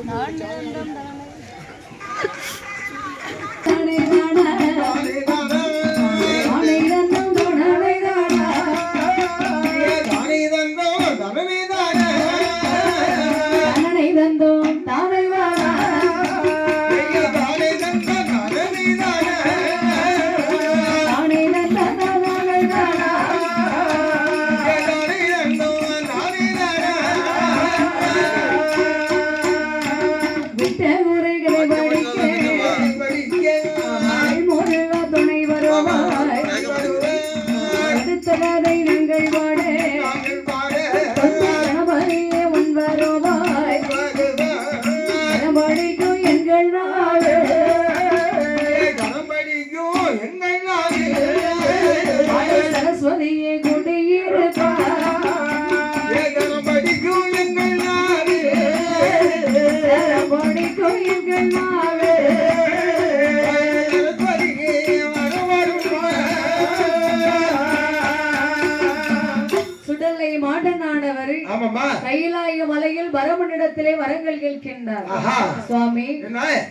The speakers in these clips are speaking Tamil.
விட்ட சரபடிக்கும் எங்கள் ஆமாம்மா. கைலாய மலையில் பரமனிடத்திலே வரங்கள் கேட்கின்றார். சுவாமி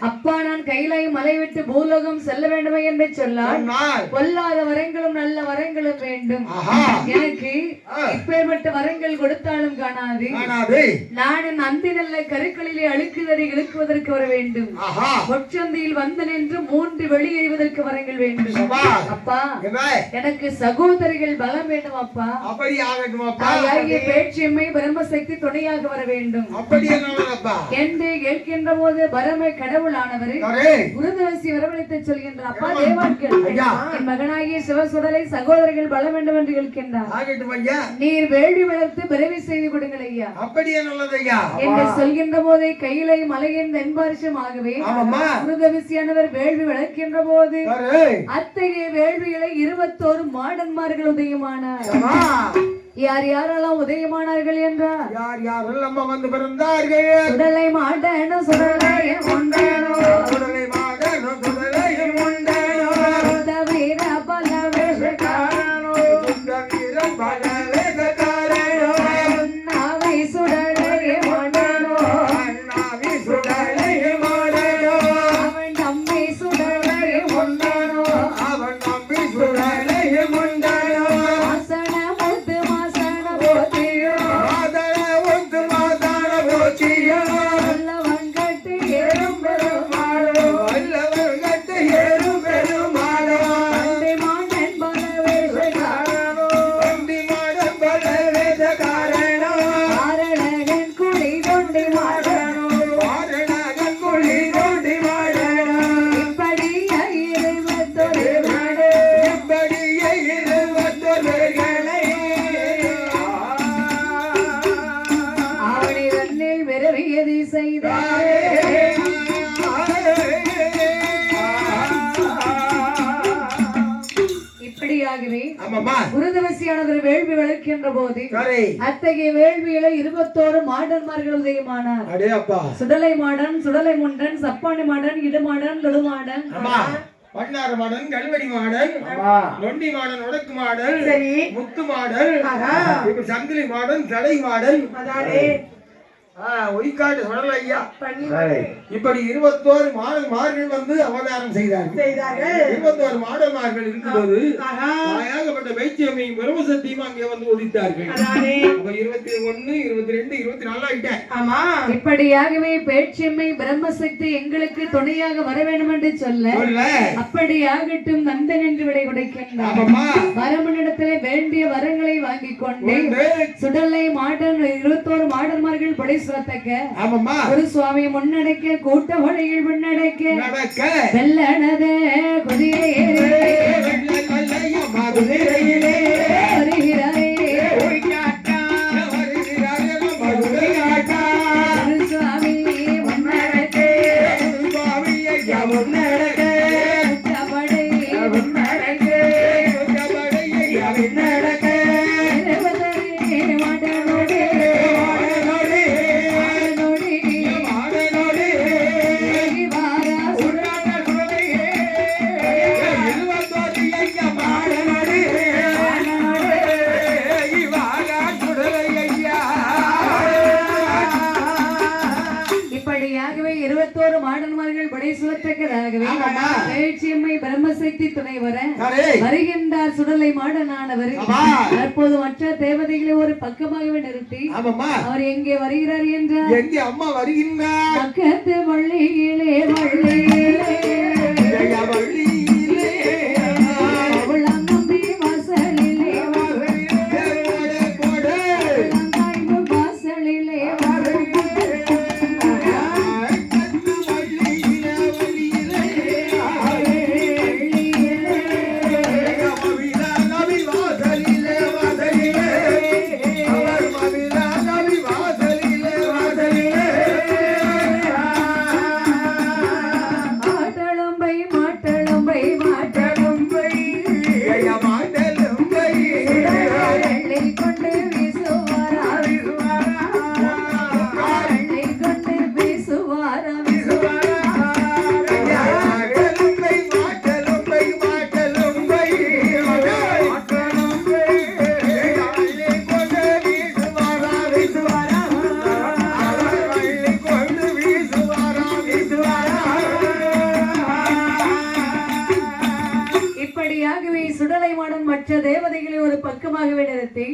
அப்பா நான் கைலாய மலை விட்டு பூலோகம் செல்ல வேண்டுமே என்று சொல்லால் சொன்னால். பொல்லாத வரங்களும் நல்ல வரங்களும் வேண்டும். எனக்கு இப்பேற்பட்ட வரங்கள் கொடுத்தாலும் காணாது. நான் என் அந்தி நல்ல கருக்களிலே அழுக்குதறி இழுக்குவதற்கு வர வேண்டும். பொற்சந்தையில் வந்து நின்று மூன்று வெளியேறுவதற்கு வரங்கள் வேண்டும். அப்பா எனக்கு சகோதரிகள் பலம் வேண்டும் அப்பா அப்படி ஆகட்டும் அப்பா தாயாகிய பேச்சியம்மை பிரம்மசக்தி துணையாக வர வேண்டும். அப்படி என்று கேட்கின்ற போது பரம கடவுளானவர் குருதவசி வரவழைத்து சொல்கின்ற அப்பா தேவாட்கள். என் மகனாகிய சிவசுடலை சகோதரர்கள் பல வேண்டும் என்று கேட்கின்றார். நீர் வேள்வி வளர்த்து பிறவி செய்து கொடுங்கள் ஐயா. அப்படி என்னது ஐயா. என்று சொல்கின்ற போதே கையிலை மலையின் தென்பாரிசமாகவே குருதவிசியானவர் வேள்வி வளர்க்கின்ற போது அத்தகைய வேள்விகளை இருபத்தோரு மாடன்மார்கள் உதயமானார். யார் யாரெல்லாம் உதயமானார்கள் என்றார்? யார் யார் நம்ம வந்து பிறந்தார்கள்? சுடலை மாடனும் சுடலை ஒன்றனோ சுடலை மாடனும் குருதவசியானவர் வேள்வி வளர்க்கின்ற போது அத்தகைய வேள்வியில இருபத்தோரு மாடன்மார்கள் உதயமானார். சுடலை மாடன் சுடலை முண்டன் சப்பானி மாடன் இடுமாடன் லொடுமாடன் ஆமா பண்ணார மாடன் கல்வடி மாடன் நொண்டி மாடன் உடக்கு சரி. முத்து இப்ப சங்கிலி மாடன் தடை மாடன். ஆ, ஒய்க்காடு சுடல ஐயா. இப்படி இருபத்தோரு மாடன்மார்கள் வந்து அவதாரம் செய்தார்கள். இருபத்தோரு மாடன்மார்கள் இருக்கும்போது தாயாகப்பட்ட வைத்தியமையும் பிரம்மசக்தியும் அங்கே வந்து உதித்தார்கள். அப்ப இருபத்தி ஒண்ணு இருபத்தி ரெண்டு இருபத்தி நாலு ஆயிட்டேன் இப்படியாகவே பேச்சியம்மை பிரம்மசக்தி எங்களுக்கு துணையாக வர வேண்டும் என்று சொல்ல சொல்ல. அப்படியாகட்டும் நந்தன் என்று விடை கொடுக்கின்றார் வரமனிடத்திலே வேண்டிய வரங்களை வாங்கிக் கொண்டு கொண்டு சுடலை மாடன் இருபத்தோரு மாடன்மார்கள் படை சொல்லத்தக்க ஆமாம்மா. ஒரு சுவாமி முன்னடைக்க கூட்ட வழியில் முன்னடைக்க. நடக்க வெள்ளனத குதிரை வெள்ளை வெள்ளைய மதுரையிலே துணை வர வருகின்றார் சுடலை மாடனானவர். தற்போது மற்ற தேவதைகளை ஒரு பக்கமாகவே நிறுத்தி அவர் எங்கே வருகிறார் என்றார் எங்க அம்மா வருகின்றார்? பக்கத்து வள்ளியிலே வள்ளியிலே மற்ற தேவதைகளை ஒரு பக்கமாகவே நிறுத்தி.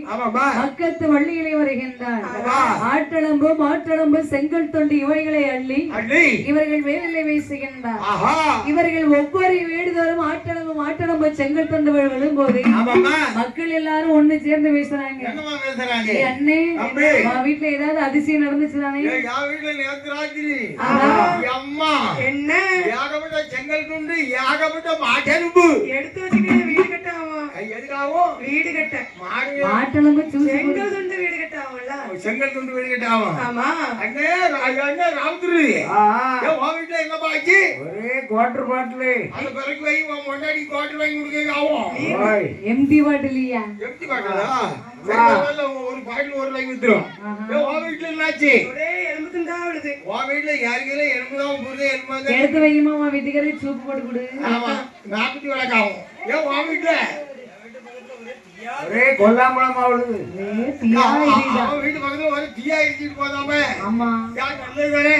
பக்கத்து வள்ளியிலே வருகின்றார் ஆமா. ஆட்டளம்பு மாட்டளம்பு செங்கல் தொண்டு இவைகளை அள்ளி அள்ளி. இவர்கள் வேலிலே வீசுகின்றார் ஆஹா. இவர்கள் ஒவ்வொரு வீடுதோறும் ஆட்டளம்பு மாட்டளம்பு செங்கல் தொண்டு விழும்போது. மக்கள் எல்லாரும் ஒண்ணு சேர்ந்து பேசுறாங்க? அண்ணே வீட்டுல ஏதாவது அதிசயம் நடந்துச்சுதானே. அம்மா என்ன ஏகப்பட்ட செங்கல் துண்டு ஏகப்பட்ட மாட்டெலும்பு எடுத்து வச்சுக்க வீடு கட்டாவும் எதுக்காகவும் வீடு கட்ட மாடு. மாட்டளம்பு செங்கல் துண்டு வீடு கட்டாவும்ல செங்கல் துண்டு வீடு கட்டாவும் ஆமா. அண்ணே அண்ணே ராவுத்துரு ஏன் உன் வீட்டுல என்ன பாச்சு ஒரே குவார்டர் பாட்டில் அந்த பிறகு வை உன் முன்னாடி கோட்டை வாங்கி கொடுக்க ஆகும். எம்டி பாட்டிலியா எப்படி பாட்டா ஒரு பாட்டில் ஒரு வாங்கி வித்துரும். உன் வீட்டுல என்னாச்சு? ஒரே எலும்பு துண்டா விழுது. உன் வீட்டுல யாருக்கையில எலும்புதான் புரியுது எலும்பு எடுத்து வையுமா உன் வீட்டுக்காரருக்கு சூப்பு போட்டு கொடு. ஆமா நாற்பத்தி வழக்காகும் ஏன் உன் வீட்டுல? ஒரே கொல்லாமலம். அவன் வீட்டு பக்கத்துல ஒரு தீயா இடிச்சிட்டு போதாம. ஆமா. யார் நல்லது தானே?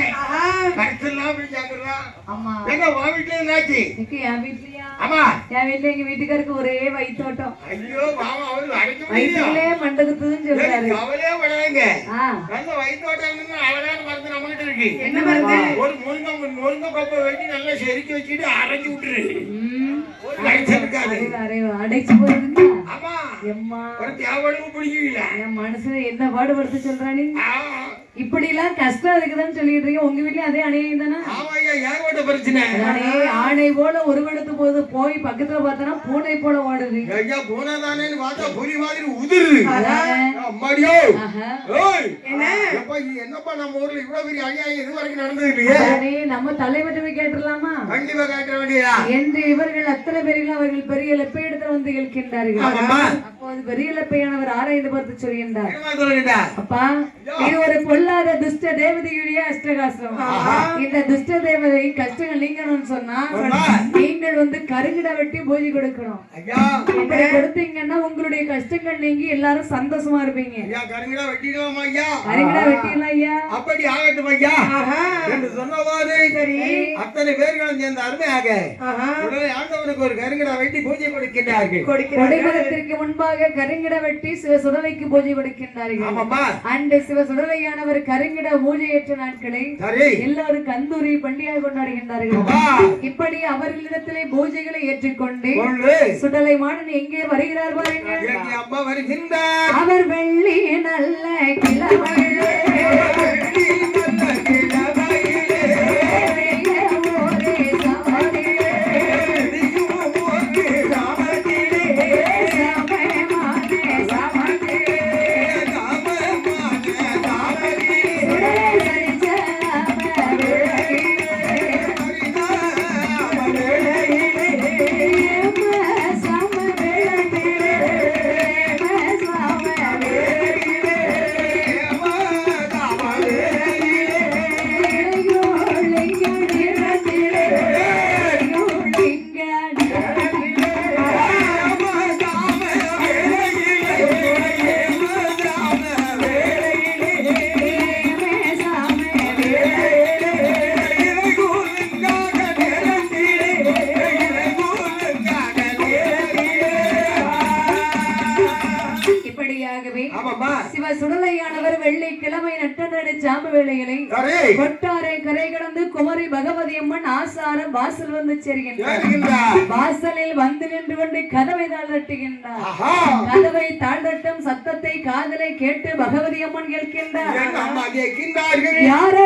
கருத்தெல்லாம் போய் சேர்ந்துடலாம் ஆமா. எங்க உன் வீட்டுல எனக்கு என் வீட்லயா ஆமா. என் வீட்ல எங்க வீட்டுக்காருக்கு ஒரே வயிற்றோட்டம் ஐயோ மாமா அவரு அடைக்க முடியல வயிற்றுலயே மண்டகுத்துன்னு சொல்றாரு. படாதீங்க. ஆ. நல்ல வயிற்றோட்டம் அழகான மருந்து நம்ம கிட்ட இருக்கு. என்ன மருந்து ஒரு முருங்கை முருங்கை கொப்பை வெட்டி நல்லா செதுக்கி வச்சுட்டு அரைச்சி விட்டுரு. அடைச்சு ஆமா. எம்மா. ஒரு தேவையும் பிடிக்கல என் மனசுல என்ன பாடுபடுத்த சொல்றானே? இப்படி எல்லாம் கஷ்டம் இருக்குதுன்னு சொல்லிட்டு இருக்கீங்க. உங்க வீட்லயும் அதே அணையம் தானே? ஏகப்பட்ட பிரச்சனை. ஆணை போல உருவெடுத்து போது போய் பக்கத்துல பார்த்தனா பூனை போல ஓடுது. ஐயா பார்த்தா புலி மாதிரி. அம்மாடியோ. என்னப்பா நம்ம ஊர்ல இவ்வளவு பெரிய அநியாயம் இது வரைக்கும் நடந்தது இல்லையே? அதானே, நம்ம தலைவர்கிட்ட கேட்டுடலாமா? கண்டிப்பா காட்ட வேண்டியதா என்று இவர்கள் அத்தனை பேர்கள் அவர்கள் பெரிய லெப்பை எடுத்து வந்து கேட்கின்றார்கள். அப்போது பெரிய லெப்பையானவர் ஆராய்ந்து பார்த்து சொல்கின்றார். அப்பா இது ஒரு பொல்லாத துஷ்ட தேவதையுடைய அஷ்டகாசம். இந்த துஷ்ட தேவதை கஷ்டங்கள் நீங்கணும்னு சொன்னா. நீங்கள் வந்து கருங்கிட வெட்டி பூஜை கொடுக்கணும். இப்படி கொடுத்தீங்கன்னா உங்களுடைய கஷ்டங்கள் நீங்கி எல்லாரும் சந்தோஷமா இருப்பீங்க. கருங்கடா வெட்டிடலாமா ஐயா? கருங்கிட வெட்டிடலாம் ஐயா. அப்படி ஆகட்டும் ஐயா. என்று சொன்னவாறு சரி. அத்தனை பேர்களும் சேர்ந்த அருமையாக உடனே ஆண்டவனுக்கு ஒரு கருங்கடா வெட்டி பூஜை கொடுக்கின்றார்கள். கொடிமரத்திற்கு முன்பாக கருங்கிட வெட்டி சிவ சுடலைக்கு பூஜை கொடுக்கின்றார்கள். அன்று சிவ சுடலையானவர் கருங்கிட பூஜையேற்ற நாட்களை எல்லோரும் கந்தூரி பண்டிகை கொண்டாடுகின்றார்கள். இப்படி அவர்களிடத்திலே பூஜைகளை ஏற்றுக்கொண்டு கொண்டு சுடலை மாடன் எங்கே வருகிறார் பாருங்க எங்க அம்மா வருகின்றார். அவர் வெள்ளி நல்ல கிழமையிலே இப்படியாகவே சிவ சுடலையானவர் வெள்ளிக்கிழமை நட்டநடு சாம வேளைகளை சரி. கொட்டாரை கரை கடந்து குமரி பகவதி அம்மன் ஆசாரம் வாசல் வந்து சேர்கின்றார். வாசலில் வந்து நின்று கொண்டு கதவை தாழ்த்தட்டுகின்றார் கதவை தாழ்த்தட்டும் சத்தத்தை காதலை கேட்டு பகவதி அம்மன் கேட்கின்றார். யாரட